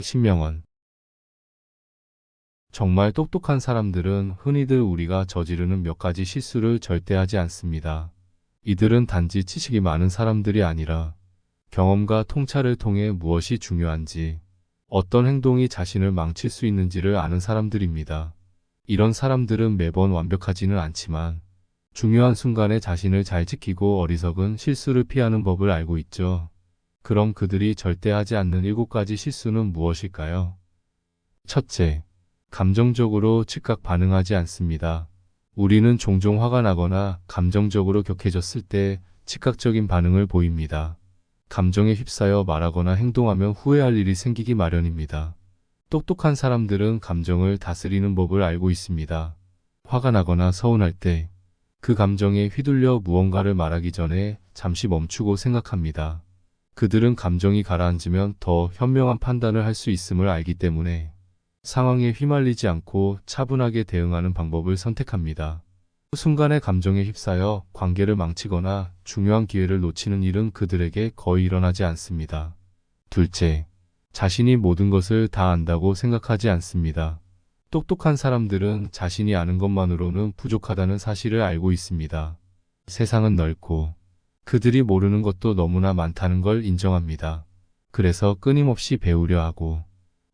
신명원 정말 똑똑한 사람들은 흔히들 우리가 저지르는 몇 가지 실수를 절대 하지 않습니다. 이들은 단지 지식이 많은 사람들이 아니라 경험과 통찰을 통해 무엇이 중요한지, 어떤 행동이 자신을 망칠 수 있는지를 아는 사람들입니다. 이런 사람들은 매번 완벽하지는 않지만 중요한 순간에 자신을 잘 지키고 어리석은 실수를 피하는 법을 알고 있죠. 그럼 그들이 절대 하지 않는 일곱 가지 실수는 무엇일까요? 첫째, 감정적으로 즉각 반응하지 않습니다. 우리는 종종 화가 나거나 감정적으로 격해졌을 때 즉각적인 반응을 보입니다. 감정에 휩싸여 말하거나 행동하면 후회할 일이 생기기 마련입니다. 똑똑한 사람들은 감정을 다스리는 법을 알고 있습니다. 화가 나거나 서운할 때 그 감정에 휘둘려 무언가를 말하기 전에 잠시 멈추고 생각합니다. 그들은 감정이 가라앉으면 더 현명한 판단을 할 수 있음을 알기 때문에 상황에 휘말리지 않고 차분하게 대응하는 방법을 선택합니다. 순간의 감정에 휩싸여 관계를 망치거나 중요한 기회를 놓치는 일은 그들에게 거의 일어나지 않습니다. 둘째, 자신이 모든 것을 다 안다고 생각하지 않습니다. 똑똑한 사람들은 자신이 아는 것만으로는 부족하다는 사실을 알고 있습니다. 세상은 넓고 그들이 모르는 것도 너무나 많다는 걸 인정합니다. 그래서 끊임없이 배우려 하고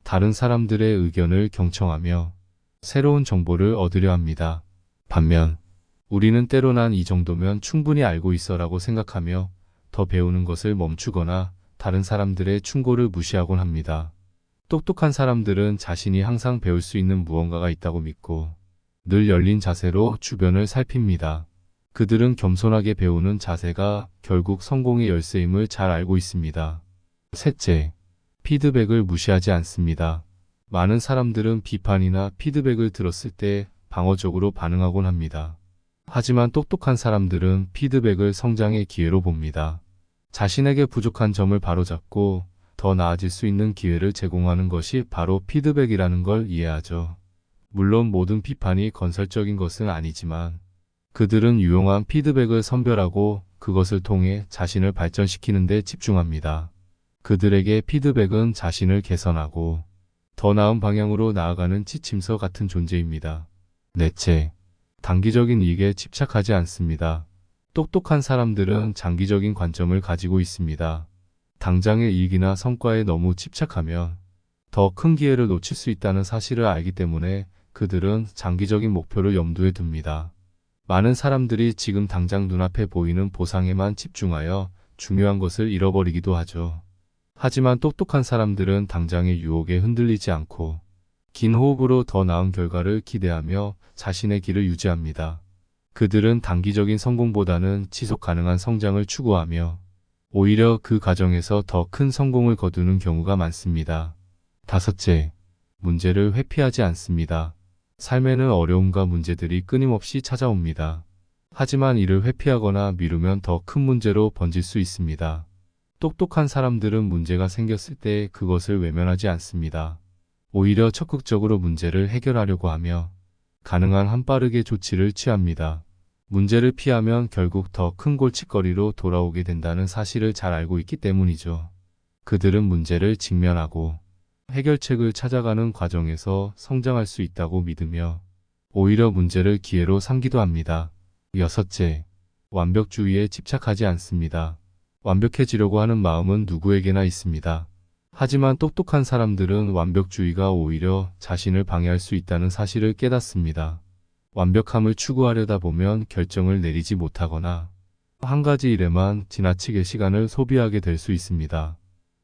다른 사람들의 의견을 경청하며 새로운 정보를 얻으려 합니다. 반면 우리는 때로 난 이 정도면 충분히 알고 있어라고 생각하며 더 배우는 것을 멈추거나 다른 사람들의 충고를 무시하곤 합니다. 똑똑한 사람들은 자신이 항상 배울 수 있는 무언가가 있다고 믿고 늘 열린 자세로 주변을 살핍니다. 그들은 겸손하게 배우는 자세가 결국 성공의 열쇠임을 잘 알고 있습니다. 셋째, 피드백을 무시하지 않습니다. 많은 사람들은 비판이나 피드백을 들었을 때 방어적으로 반응하곤 합니다. 하지만 똑똑한 사람들은 피드백을 성장의 기회로 봅니다. 자신에게 부족한 점을 바로잡고 더 나아질 수 있는 기회를 제공하는 것이 바로 피드백이라는 걸 이해하죠. 물론 모든 비판이 건설적인 것은 아니지만 그들은 유용한 피드백을 선별하고 그것을 통해 자신을 발전시키는 데 집중합니다. 그들에게 피드백은 자신을 개선하고 더 나은 방향으로 나아가는 지침서 같은 존재입니다. 넷째, 단기적인 이익에 집착하지 않습니다. 똑똑한 사람들은 장기적인 관점을 가지고 있습니다. 당장의 이익이나 성과에 너무 집착하면 더 큰 기회를 놓칠 수 있다는 사실을 알기 때문에 그들은 장기적인 목표를 염두에 둡니다. 많은 사람들이 지금 당장 눈앞에 보이는 보상에만 집중하여 중요한 것을 잃어버리기도 하죠. 하지만 똑똑한 사람들은 당장의 유혹에 흔들리지 않고 긴 호흡으로 더 나은 결과를 기대하며 자신의 길을 유지합니다. 그들은 단기적인 성공보다는 지속 가능한 성장을 추구하며 오히려 그 과정에서 더 큰 성공을 거두는 경우가 많습니다. 다섯째, 문제를 회피하지 않습니다. 삶에는 어려움과 문제들이 끊임없이 찾아옵니다. 하지만 이를 회피하거나 미루면 더 큰 문제로 번질 수 있습니다. 똑똑한 사람들은 문제가 생겼을 때 그것을 외면하지 않습니다. 오히려 적극적으로 문제를 해결하려고 하며 가능한 한 빠르게 조치를 취합니다. 문제를 피하면 결국 더 큰 골칫거리로 돌아오게 된다는 사실을 잘 알고 있기 때문이죠. 그들은 문제를 직면하고 해결책을 찾아가는 과정에서 성장할 수 있다고 믿으며 오히려 문제를 기회로 삼기도 합니다. 여섯째, 완벽주의에 집착하지 않습니다. 완벽해지려고 하는 마음은 누구에게나 있습니다. 하지만 똑똑한 사람들은 완벽주의가 오히려 자신을 방해할 수 있다는 사실을 깨닫습니다. 완벽함을 추구하려다 보면 결정을 내리지 못하거나 한 가지 일에만 지나치게 시간을 소비하게 될 수 있습니다.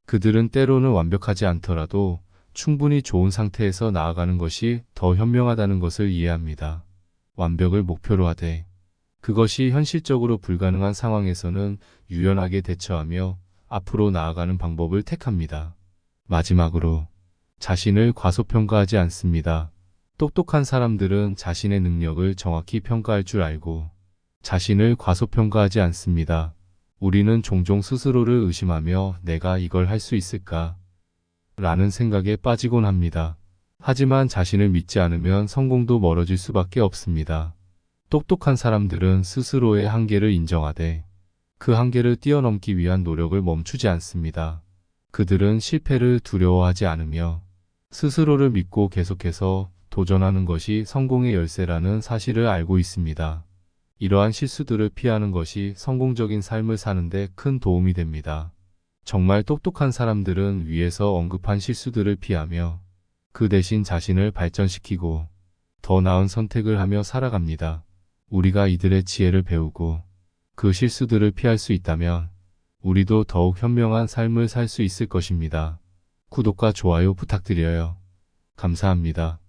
그들은 때로는 완벽하지 않더라도 충분히 좋은 상태에서 나아가는 것이 더 현명하다는 것을 이해합니다. 완벽을 목표로 하되 그것이 현실적으로 불가능한 상황에서는 유연하게 대처하며 앞으로 나아가는 방법을 택합니다. 마지막으로 자신을 과소평가하지 않습니다. 똑똑한 사람들은 자신의 능력을 정확히 평가할 줄 알고 자신을 과소평가하지 않습니다. 우리는 종종 스스로를 의심하며 내가 이걸 할 수 있을까? 라는 생각에 빠지곤 합니다. 하지만 자신을 믿지 않으면 성공도 멀어질 수밖에 없습니다. 똑똑한 사람들은 스스로의 한계를 인정하되 그 한계를 뛰어넘기 위한 노력을 멈추지 않습니다. 그들은 실패를 두려워하지 않으며 스스로를 믿고 계속해서 도전하는 것이 성공의 열쇠라는 사실을 알고 있습니다. 이러한 실수들을 피하는 것이 성공적인 삶을 사는데 큰 도움이 됩니다. 정말 똑똑한 사람들은 위에서 언급한 실수들을 피하며 그 대신 자신을 발전시키고 더 나은 선택을 하며 살아갑니다. 우리가 이들의 지혜를 배우고 그 실수들을 피할 수 있다면 우리도 더욱 현명한 삶을 살 수 있을 것입니다. 구독과 좋아요 부탁드려요. 감사합니다.